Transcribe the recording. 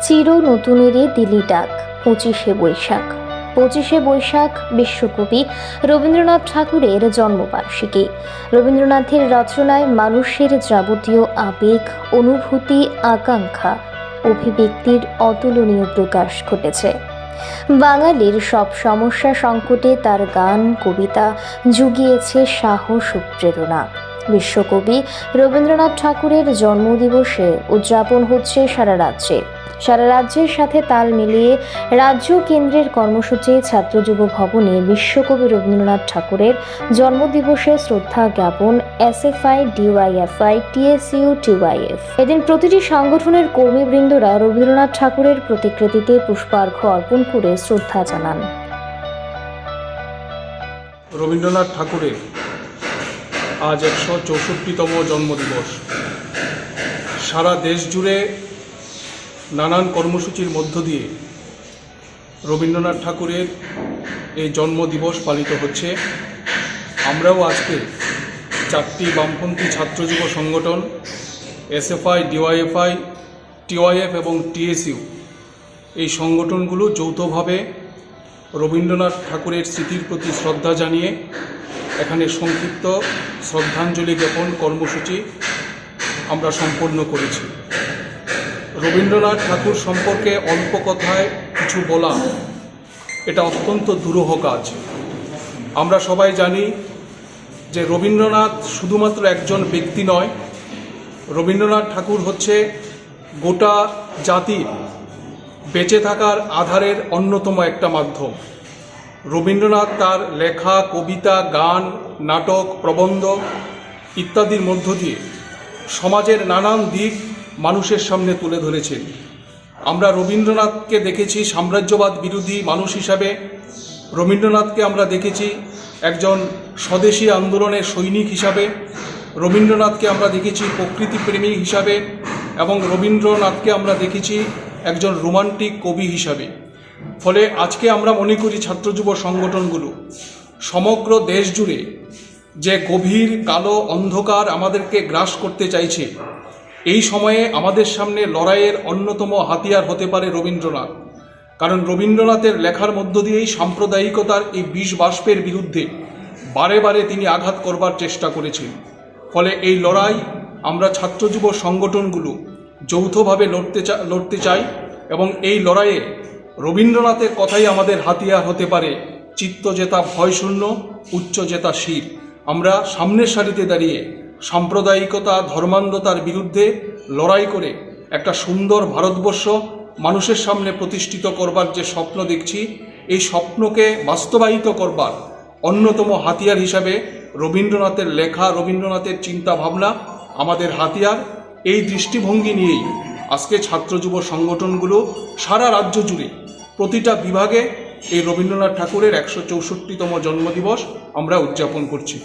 চির নতুনেরই দিলি ডাক, পঁচিশে বৈশাখ। পঁচিশে বৈশাখ বিশ্বকবি রবীন্দ্রনাথ ঠাকুরের জন্মবার্ষিকী। রবীন্দ্রনাথের রচনায় মানুষের যাবতীয় আবেগ, অনুভূতি, আকাঙ্ক্ষা অভিব্যক্তির অতুলনীয় প্রকাশ ঘটেছে। বাঙালির সব সমস্যা সংকটে তার গান, কবিতা জুগিয়েছে সাহস ও প্রেরণা। বিশ্বকবি রবীন্দ্রনাথ ঠাকুরের জন্মদিবসে উদযাপন হচ্ছে সারা রাজ্যে। সারা রাজ্যের সাথে তাল মিলিয়ে রাজ্য কেন্দ্রের কর্মসূচি ছাত্র যুব ভবনে বিশ্বকবি রবীন্দ্রনাথ ঠাকুরের জন্মদিবসে শ্রদ্ধা জ্ঞাপন S F SFI, DYFI, TSU, TYF. এদিন প্রতিটি সংগঠনের কর্মীবৃন্দরা রবীন্দ্রনাথ ঠাকুরের প্রতিকৃতিতে পুষ্পার্ঘ অর্পণ করে শ্রদ্ধা জানান। রবীন্দ্রনাথ ঠাকুরের আজ একশো চৌষট্টিতম জন্মদিবস। সারা দেশ জুড়ে নানান কর্মসূচির মধ্য দিয়ে রবীন্দ্রনাথ ঠাকুরের এই জন্মদিবস পালিত হচ্ছে। আমরাও আজকে চারটি বামপন্থী ছাত্র যুব সংগঠন, এসএফআই, ডিওয়াইএফআই, টিওয়াইএফ এবং টিএসইউ এই সংগঠনগুলো যৌথভাবে রবীন্দ্রনাথ ঠাকুরের স্মৃতির প্রতি শ্রদ্ধা জানিয়ে এখানে সংক্ষিপ্ত শ্রদ্ধাঞ্জলি জ্ঞাপন কর্মসূচি আমরা সম্পন্ন করেছি। রবীন্দ্রনাথ ঠাকুর সম্পর্কে অল্প কথায় কিছু বলা, এটা অত্যন্ত দুরূহ কাজ। আমরা সবাই জানি যে রবীন্দ্রনাথ শুধুমাত্র একজন ব্যক্তি নয়, রবীন্দ্রনাথ ঠাকুর হচ্ছে গোটা জাতির বেঁচে থাকার আধারের অন্যতম একটা মাধ্যম। রবীন্দ্রনাথ তার লেখা, কবিতা, গান, নাটক, প্রবন্ধ ইত্যাদির মধ্য দিয়ে সমাজের নানান দিক মানুষের সামনে তুলে ধরেছেন। আমরা রবীন্দ্রনাথকে দেখেছি সাম্রাজ্যবাদ বিরোধী মানুষ হিসাবে। রবীন্দ্রনাথকে আমরা দেখেছি একজন স্বদেশী আন্দোলনের সৈনিক হিসাবে। রবীন্দ্রনাথকে আমরা দেখেছি প্রকৃতিপ্রেমী হিসাবে এবং রবীন্দ্রনাথকে আমরা দেখেছি একজন রোমান্টিক কবি হিসাবে। ফলে আজকে আমরা মনে করি ছাত্র যুব সংগঠনগুলো সমগ্র দেশ জুড়ে যে গভীর কালো অন্ধকার আমাদেরকে গ্রাস করতে চাইছে, এই সময়ে আমাদের সামনে লড়াইয়ের অন্যতম হাতিয়ার হতে পারে রবীন্দ্রনাথ। কারণ রবীন্দ্রনাথের লেখার মধ্য দিয়েই সাম্প্রদায়িকতার এই বিষ বাষ্পের বিরুদ্ধে বারে বারে তিনি আঘাত করবার চেষ্টা করেছেন। ফলে এই লড়াই আমরা ছাত্র যুব সংগঠনগুলো যৌথভাবে লড়তে চা, লড়তে চাই এবং এই লড়াইয়ে রবীন্দ্রনাথের কথাই আমাদের হাতিয়ার হতে পারে। চিত্ত জেতা ভয়শূন্য উচ্চ জেতা শির। আমরা সামনের সারিতে দাঁড়িয়ে সাম্প্রদায়িকতা, ধর্মান্ধতার বিরুদ্ধে লড়াই করে একটা সুন্দর ভারতবর্ষ মানুষের সামনে প্রতিষ্ঠিত করবার যে স্বপ্ন দেখছি, এই স্বপ্নকে বাস্তবায়িত করবার অন্যতম হাতিয়ার হিসাবে রবীন্দ্রনাথের লেখা, রবীন্দ্রনাথের চিন্তা ভাবনা আমাদের হাতিয়ার। এই দৃষ্টিভঙ্গি নিয়েই আজকে ছাত্র যুব সংগঠনগুলো সারা রাজ্য জুড়ে প্রতিটা বিভাগে এই রবীন্দ্রনাথ ঠাকুরের একশো চৌষট্টিতম জন্মদিবস আমরা উদযাপন করছি।